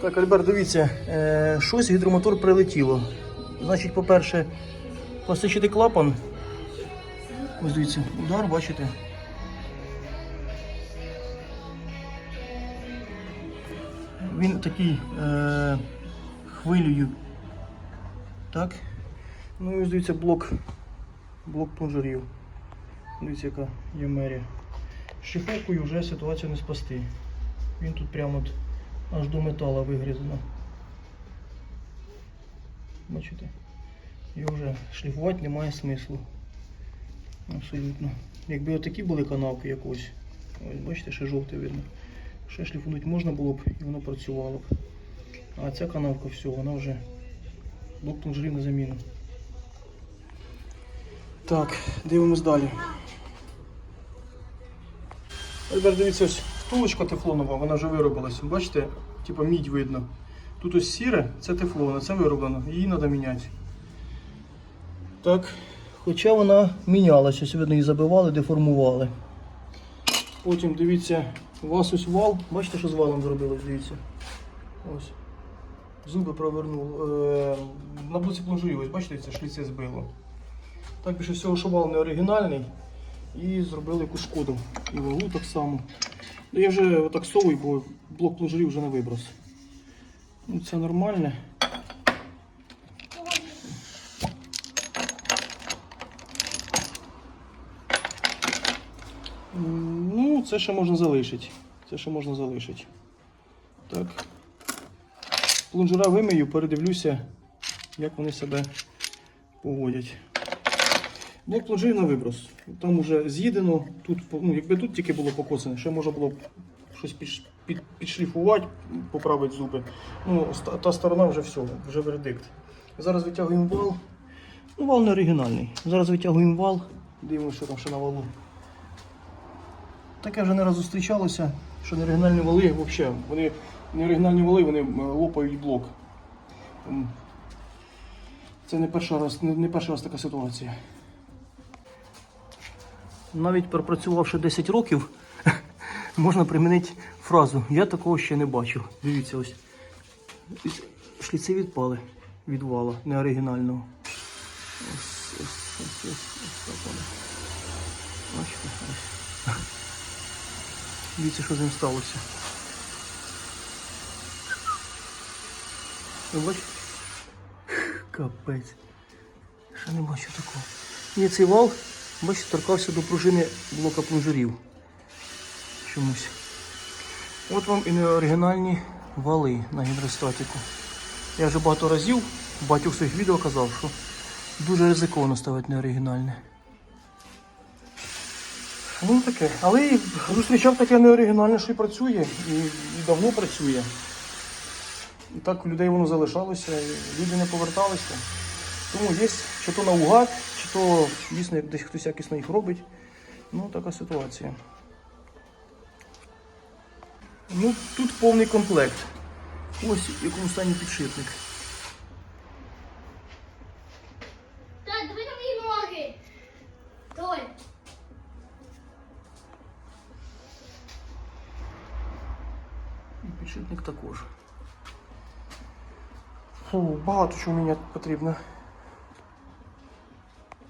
Так, Альберт, дивіться, е, щось гідромотор прилетіло. Значить, по-перше, посичити клапан. Ось дивіться, удар, бачите. Він такий е, хвилею. Так. Ну і ось дивіться блок, блок плунжерів. Дивіться, яка є мерія. Шліфовкою вже ситуацію не спасти. Він тут прямо от аж до металу вигрізано. Бачите? Його вже шліфувати немає смислу. Абсолютно. Якби отакі були канавки якось. Ось бачите, ще жовте видно. Ще шліфунути можна було б і воно працювало б. А ця канавка все, вона вже блок плунжерів на заміну. Так, дивимось далі. Альберт, дивіться, ось втулочка тефлонова, вона вже виробилась. Бачите, типу мідь видно. Тут ось сіре, це тефлон, це вироблено. Її треба міняти. Так, хоча вона мінялася, видно, її забивали, деформували. Потім дивіться, у вас ось вал. Бачите, що з валом зробили, дивіться. Ось. Зуби провернув. Е, на блоці плунжурі, ось бачите, це шліце збило. Так більше всього, що вал не оригінальний. І зробили якусь шкоду. І вагу так само. Ну, я вже отак совую, бо блок плунжерів вже не виброс. Ну, це нормальне. Ну, це ще можна залишити. Це ще можна залишити. Так. Плунжера вимию, передивлюся, як вони себе поводять. Блок плунжерів на виброс. Там вже з'їдено. Тут, ну, якби тут тільки було покосане, ще можна було щось під, під, підшліфувати, поправити зуби. Ну, та сторона вже все, вже вердикт. Зараз витягуємо вал. Ну, вал не оригінальний. Зараз витягуємо вал, дивимося, що там ще на валу. Таке вже не раз зустрічалося, що неоригінальні вали взагалі, вони неоригінальні вали, вони лопають блок. Це не перший раз, не, не перший раз така ситуація. Навіть пропрацювавши 10 років, можна примінити фразу Я такого ще не бачив. Дивіться ось. Шліци відпали від вала неоригінального. Ось, ось, ось, ось, ось. Бачите? Ось. Дивіться, що з ним сталося. Ви бачите? Капець. Ще не бачу такого. Ні, цей вал, бачите, торкався до пружини блока плунжерів. Чомусь. От вам і неоригінальні вали на гідростатику. Я вже багато разів в багатьох своїх відео казав, що дуже ризиковано ставити неоригінальне. Ну таке. Але і зустрічав таке неоригінальне, що і працює, і, і давно працює. І так у людей воно залишалося, і люди не поверталися. Тому є чи то наугад, чи то дійсно десь хтось якісно їх робить. Ну, така ситуація. Ну, тут повний комплект. Ось в якому стані підшипник. Так, диви на мої ноги. Толь. І підшипник також. Фу, багато чого міняти потрібно.